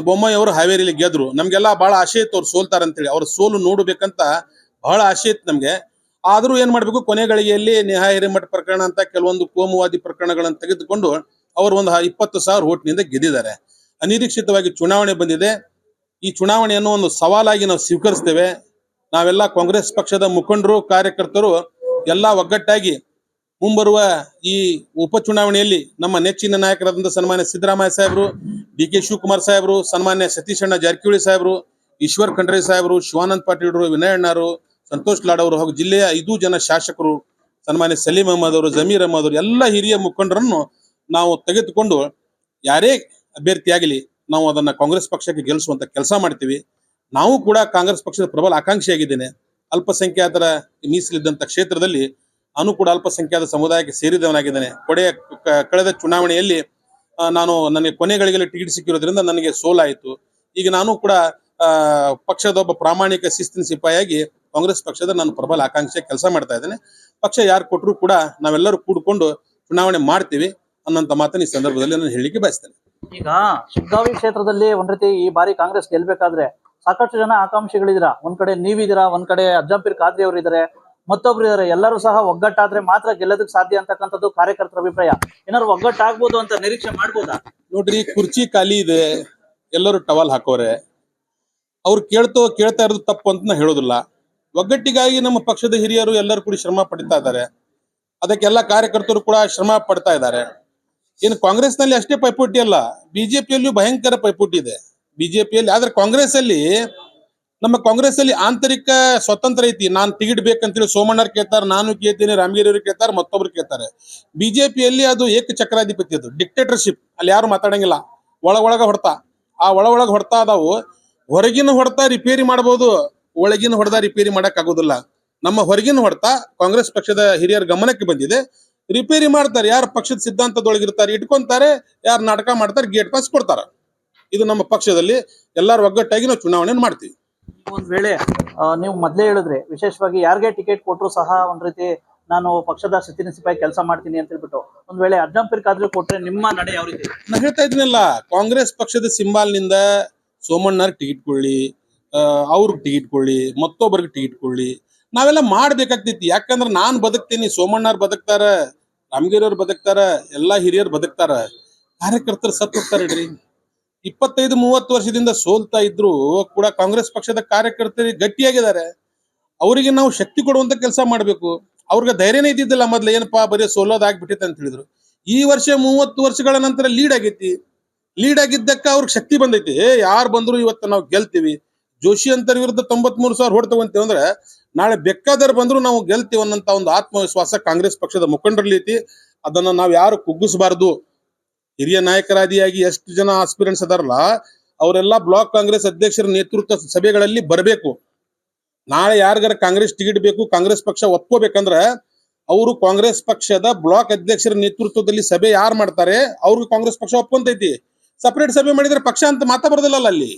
ಬೊಮ್ಮಾಯಿ ಅವರು ಹಾವೇರಿಲಿ ಗೆದ್ರು. ನಮಗೆಲ್ಲ ಬಹಳ ಆಶೆ ಇತ್ತು ಅವ್ರು ಸೋಲ್ತಾರ ಅಂತೇಳಿ. ಅವ್ರ ಸೋಲು ನೋಡಬೇಕಂತ ಬಹಳ ಆಶೆ ಇತ್ತು ನಮಗೆ. ಆದ್ರೂ ಏನ್ ಮಾಡಬೇಕು? ಕೊನೆ ಗಳಿಗೆಯಲ್ಲಿ ನೇಹಾ ಹಿರೇಮಠ ಪ್ರಕರಣ ಅಂತ ಕೆಲವೊಂದು ಕೋಮುವಾದಿ ಪ್ರಕರಣಗಳನ್ನು ತೆಗೆದುಕೊಂಡು ಅವರು ಒಂದು ಇಪ್ಪತ್ತು ಸಾವಿರ ಓಟ್ನಿಂದ ಗೆದ್ದಿದ್ದಾರೆ. ಅನಿರೀಕ್ಷಿತವಾಗಿ ಚುನಾವಣೆ ಬಂದಿದೆ. ಈ ಚುನಾವಣೆಯನ್ನು ಒಂದು ಸವಾಲಾಗಿ ನಾವು ಸ್ವೀಕರಿಸ್ತೇವೆ. ನಾವೆಲ್ಲ ಕಾಂಗ್ರೆಸ್ ಪಕ್ಷದ ಮುಖಂಡರು, ಕಾರ್ಯಕರ್ತರು ಎಲ್ಲ ಒಗ್ಗಟ್ಟಾಗಿ ಮುಂಬರುವ ಈ ಉಪಚುನಾವಣೆಯಲ್ಲಿ ನಮ್ಮ ನೆಚ್ಚಿನ ನಾಯಕರಾದಂಥ ಸನ್ಮಾನ್ಯ ಸಿದ್ದರಾಮಯ್ಯ ಸಾಹೇಬರು ಡಿ ಕೆ ಶಿವಕುಮಾರ್ ಸಾಹೇಬರು, ಸನ್ಮಾನ್ಯ ಸತೀಶಣ್ಣ ಜಾರಕಿಹೊಳಿ ಸಾಹೇಬರು, ಈಶ್ವರ್ ಖಂಡ್ರೆ ಸಾಹೇಬರು, ಶಿವಾನಂದ ಪಾಟೀಲ್ರು ವಿನಯ್ ಅಣ್ಣರು, ಸಂತೋಷ್ ಲಾಡ್ ಅವರು ಹಾಗೂ ಜಿಲ್ಲೆಯ ಐದು ಜನ ಶಾಸಕರು, ಸನ್ಮಾನ್ಯ ಸಲೀಂ ಅಹಮದ್ ಅವರು, ಜಮೀರ್ ಅಹಮದ್ ಅವರು, ಎಲ್ಲ ಹಿರಿಯ ಮುಖಂಡರನ್ನು ನಾವು ತೆಗೆದುಕೊಂಡು ಯಾರೇ ಅಭ್ಯರ್ಥಿಯಾಗಲಿ ನಾವು ಅದನ್ನ ಕಾಂಗ್ರೆಸ್ ಪಕ್ಷಕ್ಕೆ ಗೆಲ್ಲಿಸುವಂತ ಕೆಲಸ ಮಾಡ್ತೀವಿ. ನಾವು ಕೂಡ ಕಾಂಗ್ರೆಸ್ ಪಕ್ಷದ ಪ್ರಬಲ ಆಕಾಂಕ್ಷಿಯಾಗಿದ್ದೇನೆ. ಅಲ್ಪಸಂಖ್ಯಾತರ ಮೀಸಲಿದ್ದಂಥ ಕ್ಷೇತ್ರದಲ್ಲಿ ನಾನು ಕೂಡ ಅಲ್ಪಸಂಖ್ಯಾತ ಸಮುದಾಯಕ್ಕೆ ಸೇರಿದವನಾಗಿದ್ದೇನೆ. ಕೊಡೆಯ ಕಳೆದ ಚುನಾವಣೆಯಲ್ಲಿ ನಾನು ನನಗೆ ಕೊನೆಗಳಿಗೆ ಟಿಕೆಟ್ ಸಿಕ್ಕಿರೋದ್ರಿಂದ ನನಗೆ ಸೋಲಾಯಿತು. ಈಗ ನಾನು ಕೂಡ ಪಕ್ಷದ ಒಬ್ಬ ಪ್ರಾಮಾಣಿಕ ಶಿಸ್ತಿನ ಸಿಪಾಯಿಯಾಗಿ ಕಾಂಗ್ರೆಸ್ ಪಕ್ಷದ ನಾನು ಪ್ರಬಲ ಆಕಾಂಕ್ಷೆ ಕೆಲಸ ಮಾಡ್ತಾ ಇದ್ದೇನೆ. ಪಕ್ಷ ಯಾರು ಕೊಟ್ಟರು ಕೂಡ ನಾವೆಲ್ಲರೂ ಕೂಡಿಕೊಂಡು ಚುನಾವಣೆ ಮಾಡ್ತೀವಿ ಅನ್ನೋಂಥ ಮಾತನ್ನು ಈ ಸಂದರ್ಭದಲ್ಲಿ ನಾನು ಹೇಳಲಿಕ್ಕೆ ಬಯಸ್ತೇನೆ. ಈಗ ಶಿಗ್ಗಾವಿ ಕ್ಷೇತ್ರದಲ್ಲಿ ಒಂದ್ ರೀತಿ ಈ ಬಾರಿ ಕಾಂಗ್ರೆಸ್ ಗೆಲ್ಬೇಕಾದ್ರೆ ಸಾಕಷ್ಟು ಜನ ಆಕಾಂಕ್ಷಿಗಳಿದ್ದೀರಾ ಒಂದ್ ಕಡೆ ನೀವಿದ್ದೀರಾ ಒಂದ್ ಕಡೆ ಅಜ್ಜಂಪೀರ್ ಖಾದ್ರಿ ಅವರು ಇದಾರೆ, ಮತ್ತೊಬ್ರು ಇದಾರೆ, ಎಲ್ಲರೂ ಸಹ ಒಗ್ಗಟ್ಟಾದ್ರೆ ಮಾತ್ರ ಗೆಲ್ಲೋದಕ್ಕೆ ಸಾಧ್ಯ ಅಂತಕ್ಕಂಥದ್ದು ಕಾರ್ಯಕರ್ತರ ಅಭಿಪ್ರಾಯ. ಏನಾದ್ರು ಒಗ್ಗಟ್ಟಾಗ್ಬೋದು ಅಂತ ನಿರೀಕ್ಷೆ ಮಾಡ್ಬೋದಾ? ನೋಡ್ರಿ, ಕುರ್ಚಿ ಖಾಲಿ ಇದೆ, ಎಲ್ಲರೂ ಟವಲ್ ಹಾಕೋರೆ. ಅವ್ರು ಕೇಳ್ತೋ, ಕೇಳ್ತಾ ಇರೋದು ತಪ್ಪು ಅಂತ ಹೇಳೋದಿಲ್ಲ. ಒಗ್ಗಟ್ಟಿಗಾಗಿ ನಮ್ಮ ಪಕ್ಷದ ಹಿರಿಯರು ಎಲ್ಲರೂ ಕೂಡ ಶ್ರಮ ಪಡ್ತಾ ಇದ್ದಾರೆ. ಅದಕ್ಕೆಲ್ಲ ಕಾರ್ಯಕರ್ತರು ಕೂಡ ಶ್ರಮ ಪಡ್ತಾ ಇದ್ದಾರೆ. ಇನ್ನು ಕಾಂಗ್ರೆಸ್ನಲ್ಲಿ ಅಷ್ಟೇ ಪೈಪೋಟಿ ಅಲ್ಲ. ಬಿಜೆಪಿಯಲ್ಲೂ ಭಯಂಕರ ಪೈಪೋಟಿ ಇದೆ. ಬಿಜೆಪಿಯಲ್ಲಿ, ಆದ್ರೆ ಕಾಂಗ್ರೆಸ್ ಅಲ್ಲಿ ನಮ್ಮ ಕಾಂಗ್ರೆಸ್ ಅಲ್ಲಿ ಆಂತರಿಕ ಸ್ವತಂತ್ರ ಐತಿ. ನಾನು ಟಿಕೆಟ್ ಬೇಕಂತೇಳಿ ಸೋಮಣ್ಣರ್ ಕೇಳ್ತಾರೆ, ನಾನು ಕೇಳ್ತೀನಿ ರಾಮಗಿರಿ ಅವರು ಕೇಳ್ತಾರೆ, ಮತ್ತೊಬ್ರು ಕೇಳ್ತಾರೆ. ಬಿಜೆಪಿಯಲ್ಲಿ ಅದು ಏಕ ಚಕ್ರಾಧಿಪತಿ ಅದು ಡಿಕ್ಟೇಟರ್ಶಿಪ್ ಅಲ್ಲಿ ಯಾರು ಮಾತಾಡಂಗಿಲ್ಲ. ಒಳ ಒಳಗ ಹೊಡ್ತ. ಆ ಒಳ ಒಳಗ ಹೊಡ್ತಾ ಅದಾವು ಹೊರಗಿನ ಹೊಡ್ತಾ ರಿಪೇರಿ ಮಾಡಬಹುದು ಒಳಗಿನ ಹೊಡೆದ ರಿಪೇರಿ ಮಾಡಕ್ ಆಗೋದಿಲ್ಲ. ನಮ್ಮ ಹೊರಗಿನ ಹೊಡೆತ ಕಾಂಗ್ರೆಸ್ ಪಕ್ಷದ ಹಿರಿಯರ ಗಮನಕ್ಕೆ ಬಂದಿದೆ. ರಿಪೇರಿ ಮಾಡ್ತಾರೆ. ಯಾರು ಪಕ್ಷದ ಸಿದ್ಧಾಂತದೊಳಗಿರ್ತಾರೆ ಇಟ್ಕೊಂತಾರೆ ಯಾರು ನಾಟಕ ಮಾಡ್ತಾರೆ ಗೇಟ್ ಪಾಸ್ ಕೊಡ್ತಾರ. ಇದು ನಮ್ಮ ಪಕ್ಷದಲ್ಲಿ ಎಲ್ಲಾರು ಒಗ್ಗಟ್ಟಾಗಿ ನಾವು ಚುನಾವಣೆ ಮಾಡ್ತೀವಿ. ಒಂದ್ ವೇಳೆ ನೀವು ಮೊದ್ಲೇ ಹೇಳಿದ್ರೆ ವಿಶೇಷವಾಗಿ ಯಾರಿಗೆ ಟಿಕೆಟ್ ಕೊಟ್ರು ಸಹ ಒಂದ್ ರೀತಿ ನಾನು ಪಕ್ಷದ ಸ್ಥಿತಿ ಸಿಪಾಯಿ ಕೆಲಸ ಮಾಡ್ತೀನಿ ಅಂತ ಹೇಳ್ಬಿಟ್ಟು ಒಂದ್ ವೇಳೆ ಅಜ್ಜಂಪಿರ್ ಕಾದ್ರೆ ಕೊಟ್ರೆ ನಿಮ್ಮ ನಡೆ ಯಾವ ರೀತಿ? ನಾನು ಹೇಳ್ತಾ ಇದ್ದೀನಲ್ಲ ಕಾಂಗ್ರೆಸ್ ಪಕ್ಷದ ಸಿಂಬಾಲ್ನಿಂದ ಸೋಮಣ್ಣರ್ ಟಿಕೆಟ್ ಕೊಳ್ಳಿ ಅವ್ರಿಗೆ ಟಿಕೆಟ್ ಕೊಳ್ಳಿ ಮತ್ತೊಬ್ಬರಿಗೆ ಟಿಕೆಟ್ ಕೊಳ್ಳಿ ನಾವೆಲ್ಲ ಮಾಡ್ಬೇಕಾಗ್ತೈತಿ. ಯಾಕಂದ್ರೆ ನಾನ್ ಬದುಕ್ತೀನಿ, ಸೋಮಣ್ಣರ್ ಬದುಕ್ತಾರ, ರಾಮಗಿರಿಯವ್ರು ಬದುಕ್ತಾರ, ಎಲ್ಲಾ ಹಿರಿಯರು ಬದುಕ್ತಾರ. ಕಾರ್ಯಕರ್ತರು ಸತ್ತು ರೀ ಇಪ್ಪತ್ತೈದು, ಮೂವತ್ತು ವರ್ಷದಿಂದ ಸೋಲ್ತಾ ಇದ್ರು ಕೂಡ ಕಾಂಗ್ರೆಸ್ ಪಕ್ಷದ ಕಾರ್ಯಕರ್ತರು ಗಟ್ಟಿಯಾಗಿದ್ದಾರೆ. ಅವರಿಗೆ ನಾವು ಶಕ್ತಿ ಕೊಡುವಂತ ಕೆಲಸ ಮಾಡಬೇಕು. ಅವ್ರಿಗೆ ಧೈರ್ಯನೇ ಇದ್ದಿದ್ದಿಲ್ಲ ಮೊದ್ಲು. ಏನಪ್ಪಾ, ಬರೀ ಸೋಲೋದಾಗ್ಬಿಟ್ಟಿತ್ತು ಅಂತ ಹೇಳಿದ್ರು. ಈ ವರ್ಷ ಮೂವತ್ತು ವರ್ಷಗಳ ನಂತರ ಲೀಡ್ ಆಗೈತಿ. ಲೀಡ್ ಆಗಿದ್ದಕ್ಕ ಅವ್ರಿಗೆ ಶಕ್ತಿ ಬಂದೈತಿ. ಯಾರು ಬಂದ್ರು ಇವತ್ತು ನಾವು ಗೆಲ್ತೀವಿ. ಜೋಶಿ ಅಂತರ ವಿರುದ್ಧ ತೊಂಬತ್ಮೂರು ಸಾವಿರ ಹೊಡೆ ತಗೊಂತೀವಿ ಅಂದ್ರೆ ನಾಳೆ ಬೆಕ್ಕಾದರ್ ಬಂದ್ರು ನಾವು ಗೆಲ್ತೀವಿ ಅನ್ನಂತ ಒಂದು ಆತ್ಮವಿಶ್ವಾಸ ಕಾಂಗ್ರೆಸ್ ಪಕ್ಷದ ಮುಖಂಡರಲ್ಲಿ ಐತಿ. ಅದನ್ನ ನಾವು ಯಾರು ಕುಗ್ಗಿಸಬಾರ್ದು. ಹಿರಿಯ ನಾಯಕರಾದಿಯಾಗಿ ಎಷ್ಟು ಜನ ಆಸ್ಪಿರೆಂಟ್ಸ್ ಅದಾರಲ್ಲ, ಅವರೆಲ್ಲ ಬ್ಲಾಕ್ ಕಾಂಗ್ರೆಸ್ ಅಧ್ಯಕ್ಷರ ನೇತೃತ್ವ ಸಭೆಗಳಲ್ಲಿ ಬರಬೇಕು. ನಾಳೆ ಯಾರಿಗಾರ ಕಾಂಗ್ರೆಸ್ ಟಿಕೆಟ್ ಬೇಕು, ಕಾಂಗ್ರೆಸ್ ಪಕ್ಷ ಒಪ್ಕೋಬೇಕಂದ್ರೆ ಅವರು ಕಾಂಗ್ರೆಸ್ ಪಕ್ಷದ ಬ್ಲಾಕ್ ಅಧ್ಯಕ್ಷರ ನೇತೃತ್ವದಲ್ಲಿ ಸಭೆ ಯಾರು ಮಾಡ್ತಾರೆ, ಅವ್ರಿಗೆ ಕಾಂಗ್ರೆಸ್ ಪಕ್ಷ ಒಪ್ಕೊಂತೈತಿ. ಸಪರೇಟ್ ಸಭೆ ಮಾಡಿದ್ರೆ ಪಕ್ಷ ಅಂತ ಮಾತಾ ಬರೋದಿಲ್ಲಲ್ಲ ಅಲ್ಲಿ.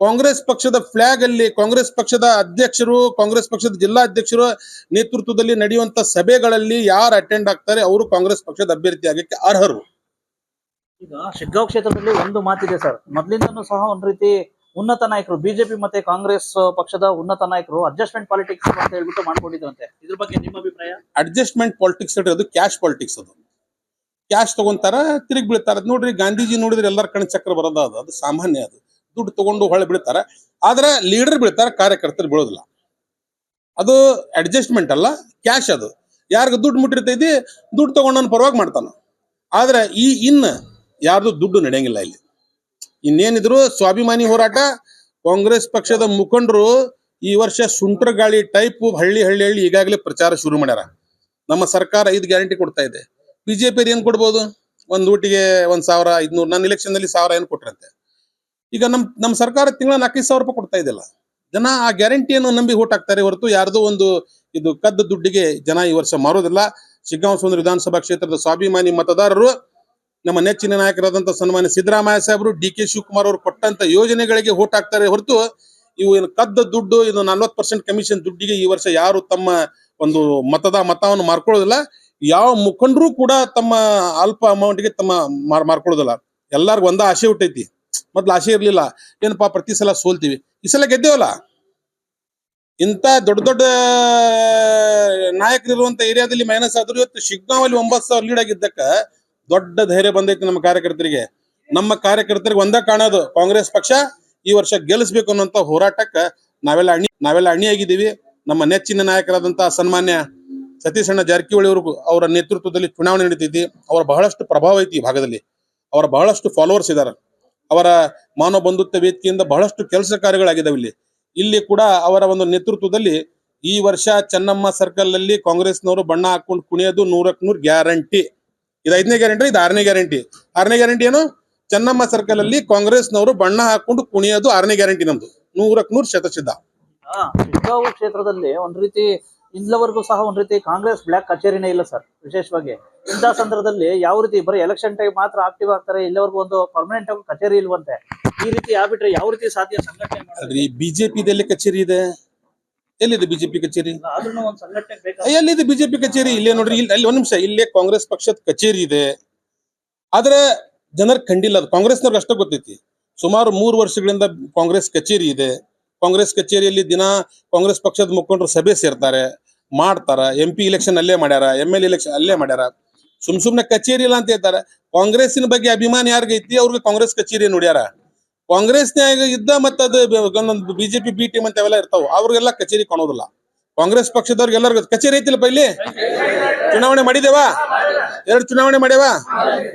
ಕಾಂಗ್ರೆಸ್ ಪಕ್ಷದ ಫ್ಲಾಗ್ ಅಲ್ಲಿ ಕಾಂಗ್ರೆಸ್ ಪಕ್ಷದ ಅಧ್ಯಕ್ಷರು ಕಾಂಗ್ರೆಸ್ ಪಕ್ಷದ ಜಿಲ್ಲಾ ಅಧ್ಯಕ್ಷರು ನೇತೃತ್ವದಲ್ಲಿ ನಡೆಯುವಂತ ಸಭೆಗಳಲ್ಲಿ ಯಾರು ಅಟೆಂಡ್ ಆಗ್ತಾರೆ ಅವರು ಕಾಂಗ್ರೆಸ್ ಪಕ್ಷದ ಅಭ್ಯರ್ಥಿ ಆಗಕ್ಕೆ ಅರ್ಹರು. ಈಗ ಶಿಗ್ಗಾವ್ ಕ್ಷೇತ್ರದಲ್ಲಿ ಒಂದು ಮಾತಿದೆ ಸರ್. ಮೊದ್ಲಿಂದನೂ ಸಹ ಒಂದ್ ರೀತಿ ಉನ್ನತ ನಾಯಕರು ಬಿಜೆಪಿ ಮತ್ತೆ ಕಾಂಗ್ರೆಸ್ ಪಕ್ಷದ ಉನ್ನತ ನಾಯಕರು ಅಡ್ಜಸ್ಟ್ಮೆಂಟ್ ಪಾಲಿಟಿಕ್ಸ್ ಅಂತ ಹೇಳ್ಬಿಟ್ಟು ಮಾಡ್ಕೊಂಡಿದ್ರಂತೆ. ಇದ್ರ ಬಗ್ಗೆ ನಿಮ್ಮ ಅಭಿಪ್ರಾಯ? ಅಡ್ಜಸ್ಟ್ಮೆಂಟ್ ಪಾಲಿಟಿಕ್ಸ್ ಅದು ಕ್ಯಾಶ್ ಪಾಲಿಟಿಕ್ಸ್ ಅದು. ಕ್ಯಾಶ್ ತಗೊಂತಾರ ತಿರುಗಿ ಬೀಳ್ತಾರ. ಅದ್ ನೋಡ್ರಿ ಗಾಂಧೀಜಿ ನೋಡಿದ್ರೆ ಎಲ್ಲರ ಕಣ ಚಕ್ರ ಬರೋದ ಅದು. ಅದು ಸಾಮಾನ್ಯ ಅದು. ದುಡ್ಡು ತಗೊಂಡು ಹೊಳೆ ಬಿಡ್ತಾರೆ ಆದ್ರೆ ಲೀಡರ್ ಬಿಡ್ತಾರೆ ಕಾರ್ಯಕರ್ತರು ಬೀಳೋದಿಲ್ಲ. ಅದು ಅಡ್ಜಸ್ಟ್ಮೆಂಟ್ ಅಲ್ಲ ಕ್ಯಾಶ್ ಅದು. ಯಾರಿಗ ದುಡ್ಡು ಮುಟ್ಟಿರ್ತೈತಿ, ದುಡ್ಡು ತಗೊಂಡನ್ನು ಪರವಾಗಿ ಮಾಡ್ತಾನ. ಆದ್ರೆ ಈ ಇನ್ ಯಾರ್ದು ದುಡ್ಡು ನಡೆಯಂಗಿಲ್ಲ ಇಲ್ಲಿ. ಇನ್ನೇನಿದ್ರು ಸ್ವಾಭಿಮಾನಿ ಹೋರಾಟ, ಕಾಂಗ್ರೆಸ್ ಪಕ್ಷದ ಮುಖಂಡರು ಈ ವರ್ಷ ಸುಂಟ್ರ ಗಾಳಿ ಟೈಪ್ ಹಳ್ಳಿ ಹಳ್ಳಿ ಹಳ್ಳಿ ಈಗಾಗಲೇ ಪ್ರಚಾರ ಶುರು ಮಾಡ್ಯಾರ. ನಮ್ಮ ಸರ್ಕಾರ ಐದು ಗ್ಯಾರಂಟಿ ಕೊಡ್ತಾ ಇದೆ. ಬಿಜೆಪಿ ಏನ್ ಕೊಡ್ಬೋದು? ಒಂದ್ ಊಟಿಗೆ ಒಂದ್ ಸಾವಿರ, ಐದ್ನೂರು ನನ್ನ ಇಲೆಕ್ಷನ್ನಲ್ಲಿ ಸಾವಿರ ಏನು ಕೊಟ್ರಂತೆ? ಈಗ ನಮ್ ನಮ್ಮ ಸರ್ಕಾರ ತಿಂಗಳ ನಾಲ್ಕೈದು ಸಾವಿರ ರೂಪಾಯಿ ಕೊಡ್ತಾ ಇದೆಯಲ್ಲ, ಜನ ಆ ಗ್ಯಾರಂಟಿಯನ್ನು ನಂಬಿ ಓಟ್ ಹಾಕ್ತಾರೆ ಹೊರತು ಯಾರ್ದೋ ಒಂದು ಇದು ಕದ್ದ ದುಡ್ಡಿಗೆ ಜನ ಈ ವರ್ಷ ಮಾರೋದಿಲ್ಲ. ಶಿಗ್ಗಾಂವ ಸುಂದರ ವಿಧಾನಸಭಾ ಕ್ಷೇತ್ರದ ಸ್ವಾಭಿಮಾನಿ ಮತದಾರರು, ನಮ್ಮ ನೆಚ್ಚಿನ ನಾಯಕರಾದಂತ ಸನ್ಮಾನ್ಯ ಸಿದ್ದರಾಮಯ್ಯ ಸಾಹೇಬರು ಡಿ ಕೆ ಶಿವಕುಮಾರ್ ಅವರು ಕೊಟ್ಟಂತ ಯೋಜನೆಗಳಿಗೆ ಓಟ್ ಹಾಕ್ತಾರೆ ಹೊರತು ಇವು ಏನು ಕದ್ದ ದುಡ್ಡು, ಇದು ನಲ್ವತ್ತು ಪರ್ಸೆಂಟ್ ಕಮಿಷನ್ ದುಡ್ಡಿಗೆ ಈ ವರ್ಷ ಯಾರು ತಮ್ಮ ಒಂದು ಮತದ ಮತವನ್ನು ಮಾರ್ಕೊಳ್ಳೋದಿಲ್ಲ. ಯಾವ ಮುಖಂಡರು ಕೂಡ ತಮ್ಮ ಅಲ್ಪ ಅಮೌಂಟ್ಗೆ ತಮ್ಮ ಮಾರ್, ಮಾರ್ಕೊಳ್ಳೋದಿಲ್ಲ. ಎಲ್ಲಾರ್ಗು ಒಂದ ಆಸೆ ಹುಟ್ಟೈತಿ. ಮೊದ್ಲು ಆಸೆ ಇರಲಿಲ್ಲ. ಏನಪ್ಪಾ ಪ್ರತಿ ಸಲ ಸೋಲ್ತೀವಿ. ಈ ಸಲ ಗೆದ್ದೇವಲ್ಲ? ಇಂತ ದೊಡ್ಡ ದೊಡ್ಡ ನಾಯಕರಿರುವಂತ ಏರಿಯಾದಲ್ಲಿ ಮೈನಸ್ ಆದ್ರೂ ಇವತ್ತು ಶಿಗ್ಗಾಂವಲ್ಲಿ ಒಂಬತ್ತು ಸಾವಿರ ಲೀಡ್ ಆಗಿದ್ದಕ್ಕ ದೊಡ್ಡ ಧೈರ್ಯ ಬಂದೈತಿ ನಮ್ಮ ಕಾರ್ಯಕರ್ತರಿಗೆ. ನಮ್ಮ ಕಾರ್ಯಕರ್ತರಿಗೆ ಒಂದ ಕಾಣೋದು ಕಾಂಗ್ರೆಸ್ ಪಕ್ಷ. ಈ ವರ್ಷ ಗೆಲ್ಲಿಸ್ಬೇಕು ಅನ್ನೋಂತ ಹೋರಾಟಕ್ಕ ನಾವೆಲ್ಲ ಅಣಿ, ನಾವೆಲ್ಲ ಅಣಿಯಾಗಿದ್ದೀವಿ. ನಮ್ಮ ನೆಚ್ಚಿನ ನಾಯಕರಾದಂತಹ ಸನ್ಮಾನ್ಯ ಸತೀಶ್ ಅಣ್ಣ ಜಾರಕಿಹೊಳಿ ಅವರು ಅವರ ನೇತೃತ್ವದಲ್ಲಿ ಚುನಾವಣೆ ನಡೀತೈತಿ. ಅವರ ಬಹಳಷ್ಟು ಪ್ರಭಾವ ಐತಿ ಈ ಭಾಗದಲ್ಲಿ. ಅವರ ಬಹಳಷ್ಟು ಫಾಲೋವರ್ಸ್ ಇದ್ದಾರೆ ಅವರ ಮಾನವ ಬಂಧುತ್ವ ವೇದಿಕೆಯಿಂದ ಬಹಳಷ್ಟು ಕೆಲಸ ಕಾರ್ಯಗಳಾಗಿದ್ದಾವೆ ಇಲ್ಲಿ. ಇಲ್ಲಿ ಕೂಡ ಅವರ ಒಂದು ನೇತೃತ್ವದಲ್ಲಿ ಈ ವರ್ಷ ಚೆನ್ನಮ್ಮ ಸರ್ಕಲ್ ಅಲ್ಲಿ ಕಾಂಗ್ರೆಸ್ನವರು ಬಣ್ಣ ಹಾಕೊಂಡು ಕುಣಿಯೋದು ನೂರಕ್ ನೂರ್ ಗ್ಯಾರಂಟಿ. ಇದು ಐದನೇ ಗ್ಯಾರಂಟಿ ಇದು ಆರನೇ ಗ್ಯಾರಂಟಿ? ಆರನೇ ಗ್ಯಾರಂಟಿ ಏನು? ಚೆನ್ನಮ್ಮ ಸರ್ಕಲ್ ಅಲ್ಲಿ ಕಾಂಗ್ರೆಸ್ನವರು ಬಣ್ಣ ಹಾಕೊಂಡು ಕುಣಿಯೋದು ಆರನೇ ಗ್ಯಾರಂಟಿ ನಮ್ದು. ನೂರಕ್ ನೂರ್ ಶಿಗ್ಗಾಂವ್ ಕ್ಷೇತ್ರದಲ್ಲಿ ಒಂದ್ ರೀತಿ ಇಲ್ಲವರೆಗೂ ಸಹ ಒಂದ್ ರೀತಿ ಕಾಂಗ್ರೆಸ್ ಬ್ಲಾಕ್ ಕಚೇರಿನೇ ಇಲ್ಲ ಸರ್, ವಿಶೇಷವಾಗಿ. ಇಂಥ ಸಂದರ್ಭದಲ್ಲಿ ಯಾವ ರೀತಿ ಬರೀ ಎಲೆಕ್ಷನ್ ಟೈಮ್ ಮಾತ್ರ ಆಕ್ಟಿವ್ ಆಗ್ತಾರೆ ಇಲ್ಲಿವರೆಗೂ ಒಂದು ಪರ್ಮನೆಂಟ್ ಆಗಿ ಕಚೇರಿ ಇಲ್ವಂತೆ ಈ ರೀತಿ ಆಗ್ಬಿಟ್ರೆ ಯಾವ ರೀತಿ ಸಾಧ್ಯ ಸಂಘಟನೆ ಬಿಜೆಪಿದಲ್ಲಿ ಕಚೇರಿ ಇದೆ. ಎಲ್ಲಿದೆ ಬಿಜೆಪಿ ಕಚೇರಿ? ಎಲ್ಲಿದೆ ಬಿಜೆಪಿ ಕಚೇರಿ? ಇಲ್ಲೇ ನೋಡ್ರಿ ಇಲ್ಲಿ ಅಲ್ಲಿ ಒಂದ್ ನಿಮಿಷ ಇಲ್ಲೇ ಕಾಂಗ್ರೆಸ್ ಪಕ್ಷದ ಕಚೇರಿ ಇದೆ. ಆದ್ರೆ ಜನರ್ ಕಂಡಿಲ್ಲ ಅದು. ಕಾಂಗ್ರೆಸ್ನವ್ರಿಗೆ ಅಷ್ಟೇ ಗೊತ್ತೈತಿ. ಸುಮಾರು ಮೂರು ವರ್ಷಗಳಿಂದ ಕಾಂಗ್ರೆಸ್ ಕಚೇರಿ ಇದೆ. ಕಾಂಗ್ರೆಸ್ ಕಚೇರಿಯಲ್ಲಿ ದಿನ ಕಾಂಗ್ರೆಸ್ ಪಕ್ಷದ ಮುಖಂಡರು ಸಭೆ ಸೇರ್ತಾರೆ ಮಾಡ್ತಾರ. ಎಂ ಪಿ ಇಲೆಕ್ಷನ್ ಅಲ್ಲೇ ಮಾಡ್ಯಾರ ಎಂ ಎಲ್ ಇಲೆಕ್ಷನ್ ಅಲ್ಲೇ ಮಾಡ್ಯಾರ. ಸುಮ್ ಸುಮ್ನೆ ಕಚೇರಿ ಇಲ್ಲ ಅಂತ ಹೇಳ್ತಾರೆ. ಕಾಂಗ್ರೆಸ್ಸಿನ ಬಗ್ಗೆ ಅಭಿಮಾನ ಯಾರಿಗೈತಿ ಅವ್ರಿಗೆ ಕಾಂಗ್ರೆಸ್ ಕಚೇರಿ ನೋಡ್ಯಾರ? ಕಾಂಗ್ರೆಸ್ನ್ಯಾಗ ಇದ್ದ ಮತ್ತ ಅದು ಒಂದೊಂದು ಬಿಜೆಪಿ ಬಿ ಟೀಮ್ ಅಂತ ಅವೆಲ್ಲ ಇರ್ತಾವ. ಅವ್ರಿಗೆಲ್ಲ ಕಚೇರಿ ಕಾಣೋದಿಲ್ಲ. ಕಾಂಗ್ರೆಸ್ ಪಕ್ಷದವ್ರಿಗೆ ಎಲ್ಲರಿಗೂ ಕಚೇರಿ ಐತಿಲ್ಲ ಪೈಲಿ ಚುನಾವಣೆ ಮಾಡಿದೇವಾ? ಎರಡು ಚುನಾವಣೆ ಮಾಡ್ಯಾವ?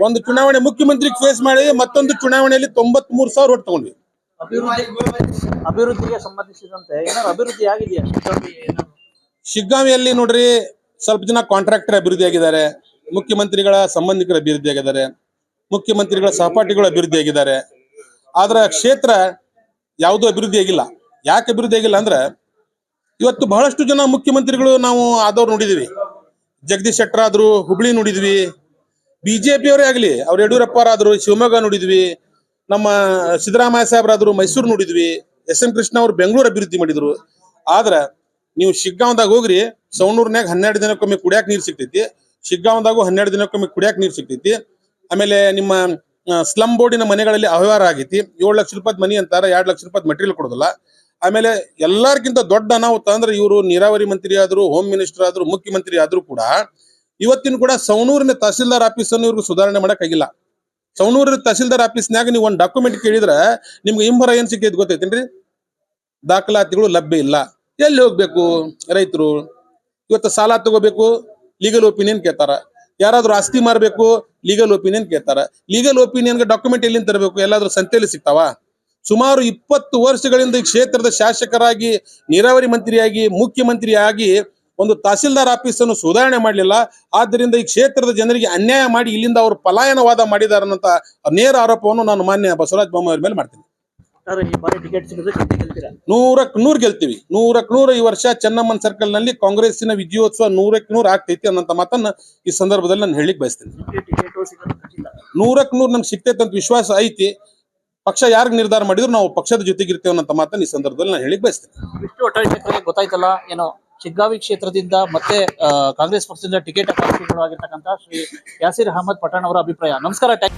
ಒಂದು ಚುನಾವಣೆ ಮುಖ್ಯಮಂತ್ರಿ ಫೇಸ್ ಮಾಡಿ ಮತ್ತೊಂದು ಚುನಾವಣೆಯಲ್ಲಿ ತೊಂಬತ್ ಮೂರು ಸಾವಿರ ಓಟ್ ತಗೊಂಡ್ವಿ. ಅಭಿವೃದ್ಧಿ ಅಭಿವೃದ್ಧಿಗೆ ಸಂಬಂಧಿಸಿದಂತೆ ಅಭಿವೃದ್ಧಿ ಆಗಿದೆಯಾ? ಶಿಗ್ಗಾಂವಿ ನೋಡ್ರಿ ಸ್ವಲ್ಪ ಜನ ಕಾಂಟ್ರಾಕ್ಟರ್ ಅಭಿವೃದ್ಧಿ ಆಗಿದ್ದಾರೆ. ಮುಖ್ಯಮಂತ್ರಿಗಳ ಸಂಬಂಧಿಕರು ಅಭಿವೃದ್ಧಿ ಆಗಿದ್ದಾರೆ, ಮುಖ್ಯಮಂತ್ರಿಗಳ ಸಹಪಾಠಿಗಳು ಅಭಿವೃದ್ಧಿ ಆಗಿದ್ದಾರೆ. ಆದ್ರ ಕ್ಷೇತ್ರ ಯಾವುದೂ ಅಭಿವೃದ್ಧಿ ಆಗಿಲ್ಲ. ಯಾಕೆ ಅಭಿವೃದ್ಧಿ ಆಗಿಲ್ಲ ಅಂದ್ರೆ ಇವತ್ತು ಬಹಳಷ್ಟು ಜನ ಮುಖ್ಯಮಂತ್ರಿಗಳು ನಾವು ಆದವ್ರು ನೋಡಿದೀವಿ. ಜಗದೀಶ್ ಶೆಟ್ಟರ್ ಆದ್ರು, ಹುಬ್ಳಿ ನೋಡಿದ್ವಿ. ಬಿಜೆಪಿ ಅವರೇ ಆಗಲಿ ಅವ್ರು ಯಡಿಯೂರಪ್ಪರಾದ್ರು ಶಿವಮೊಗ್ಗ ನೋಡಿದ್ವಿ. ನಮ್ಮ ಸಿದ್ದರಾಮಯ್ಯ ಸಾಹೇಬ್ರಾದ್ರು ಮೈಸೂರು ನೋಡಿದ್ವಿ. ಎಸ್ ಎಂ ಕೃಷ್ಣ ಅವರು ಬೆಂಗಳೂರು ಅಭಿವೃದ್ಧಿ ಮಾಡಿದ್ರು. ಆದ್ರ ನೀವು ಶಿಗ್ಗಾಂವ್ದಾಗ ಹೋಗ್ರಿ ಸೌಣೂರ್ನಾಗ ಹನ್ನೆರಡು ದಿನಕ್ಕೊಮ್ಮೆ ಕುಡಿಯಾಕ ನೀರ್ ಸಿಗ್ತೈತಿ. ಶಿಗ್ಗಾಂವ್ದಾಗೂ ಹನ್ನೆರಡು ದಿನಕ್ಕೊಮ್ಮೆ ಕುಡಿಯಾಕ ನೀರು ಸಿಗ್ತೈತಿ. ಆಮೇಲೆ ನಿಮ್ಮ ಸ್ಲಮ್ ಬೋರ್ಡಿನ ಮನೆಗಳಲ್ಲಿ ಅವ್ಯವಹಾರ ಆಗೈತಿ. ಏಳು ಲಕ್ಷ ರೂಪಾಯಿ ಮನಿ ಅಂತಾರ, ಎರಡ್ ಲಕ್ಷ ರೂಪಾಯಿ ಮೆಟೀರಿಯಲ್ ಕೊಡೋದಿಲ್ಲ. ಆಮೇಲೆ ಎಲ್ಲರಿಗಿಂತ ದೊಡ್ಡ ಅನಾಹುತ ಅಂದ್ರೆ ಇವರು ನೀರಾವರಿ ಮಂತ್ರಿ ಆದ್ರು ಹೋಮ್ ಮಿನಿಸ್ಟರ್ ಆದ್ರು, ಮುಖ್ಯಮಂತ್ರಿ ಆದ್ರೂ ಕೂಡ ಇವತ್ತಿನ ಕೂಡ ಸವಣೂರಿನ ತಹಸೀಲ್ದಾರ್ ಆಫೀಸ್ ಅನ್ನು ಇವ್ರಿಗೆ ಸುಧಾರಣೆ ಮಾಡಕ್ ಆಗಿಲ್ಲ. ಸವಣೂರಿನ ತಹಸೀಲ್ದಾರ್ ಆಫೀಸ್ನಾಗ ನೀವು ಒಂದು ಡಾಕ್ಯುಮೆಂಟ್ ಕೇಳಿದ್ರೆ ನಿಮ್ಗೆ ಇಂಬರ ಏನ್ ಸಿಕ್ಕೈತಿ ಗೊತ್ತೈತೇನ್ರಿ? ದಾಖಲಾತಿಗಳು ಲಭ್ಯ ಇಲ್ಲ. ಎಲ್ಲಿ ಹೋಗ್ಬೇಕು ರೈತರು? ಇವತ್ತು ಸಾಲ ತಗೋಬೇಕು ಲೀಗಲ್ ಒಪಿನಿಯನ್ ಕೇಳ್ತಾರ. ಯಾರಾದ್ರೂ ಆಸ್ತಿ ಮಾರ್ಬೇಕು ಲೀಗಲ್ ಒಪಿನಿಯನ್ ಕೇಳ್ತಾರ. ಲೀಗಲ್ ಒಪಿನಿಯನ್ಗೆ ಡಾಕ್ಯುಮೆಂಟ್ ಎಲ್ಲಿಂದ ತರಬೇಕು? ಎಲ್ಲಾದ್ರೂ ಸಂತೆಯಲ್ಲಿ ಸಿಗ್ತಾವ? ಸುಮಾರು ಇಪ್ಪತ್ತು ವರ್ಷಗಳಿಂದ ಈ ಕ್ಷೇತ್ರದ ಶಾಸಕರಾಗಿ, ನೀರಾವರಿ ಮಂತ್ರಿಯಾಗಿ, ಮುಖ್ಯಮಂತ್ರಿಯಾಗಿ ಒಂದು ತಹಸೀಲ್ದಾರ್ ಆಫೀಸ್ ಅನ್ನು ಸುಧಾರಣೆ ಮಾಡಲಿಲ್ಲ. ಆದ್ದರಿಂದ ಈ ಕ್ಷೇತ್ರದ ಜನರಿಗೆ ಅನ್ಯಾಯ ಮಾಡಿ ಇಲ್ಲಿಂದ ಅವರು ಪಲಾಯನವಾದ ಮಾಡಿದಾರನ್ನಂತ ನೇರ ಆರೋಪವನ್ನು ನಾನು ಮಾನ್ಯ ಬಸವರಾಜ ಬೊಮ್ಮಾಯಿ ಮೇಲೆ ಮಾಡ್ತೀನಿ. ಒಟ್ಟಾರೆ ಈ ಬಾರಿ ಟಿಕೆಟ್ ಸಿಗಿದ್ರೆ ಖಂಡಿತ ಗೆಲ್ತೀರಾ? ನೂರಕ್ ನೂರ್ ಗೆಲ್ತೀವಿ. ನೂರಕ್ ನೂರ ಈ ವರ್ಷ ಚೆನ್ನಮ್ಮನ್ ಸರ್ಕಲ್ನಲ್ಲಿ ಕಾಂಗ್ರೆಸ್ಸಿನ ವಿಜಯೋತ್ಸವ ನೂರಕ್ ನೂರ್ ಆಗ್ತೈತಿ ಅನ್ನೋಂತ ಮಾತನ್ನ ಈ ಸಂದರ್ಭದಲ್ಲಿ ನಾನು ಹೇಳಿಕ್ ಬಯಸ್ತೀನಿ. ನಿಮ್ಗೆ ಟಿಕೆಟ್ ಸಿಗೋದು ನೂರಕ್ ನೂರ್ ನಮ್ಗೆ ಸಿಗ್ತೈತೆ ಅಂತ ವಿಶ್ವಾಸ ಐತಿ. ಪಕ್ಷ ಯಾರಿಗೆ ನಿರ್ಧಾರ ಮಾಡಿದ್ರು ನಾವು ಪಕ್ಷದ ಜೊತೆಗಿರ್ತೇವೆ ಅನ್ನೋ ಮಾತನ್ನ ಈ ಸಂದರ್ಭದಲ್ಲಿ ನಾನು ಹೇಳಿಕ್ ಬಯಸ್ತೀನಿ. ಇಷ್ಟು ಒಟ್ಟಾರೆ ಕ್ಷೇತ್ರಕ್ಕೆ ಗೊತ್ತಾಯ್ತಲ್ಲ ಏನೋ ಶಿಗ್ಗಾವಿ ಕ್ಷೇತ್ರದಿಂದ ಮತ್ತೆ ಆ, ಕಾಂಗ್ರೆಸ್ ಪಕ್ಷದಿಂದ ಟಿಕೆಟ್ ಆಕಾಂಕ್ಷಿಗಳು ಆಗಿರ್ತಕ್ಕಂಥ ಶ್ರೀ ಯಾಸಿರ್ ಅಹಮದ್ ಪಠಾಣ್ ಅವರ ಅಭಿಪ್ರಾಯ. ನಮಸ್ಕಾರ ಟ್ಯಾಂಕ್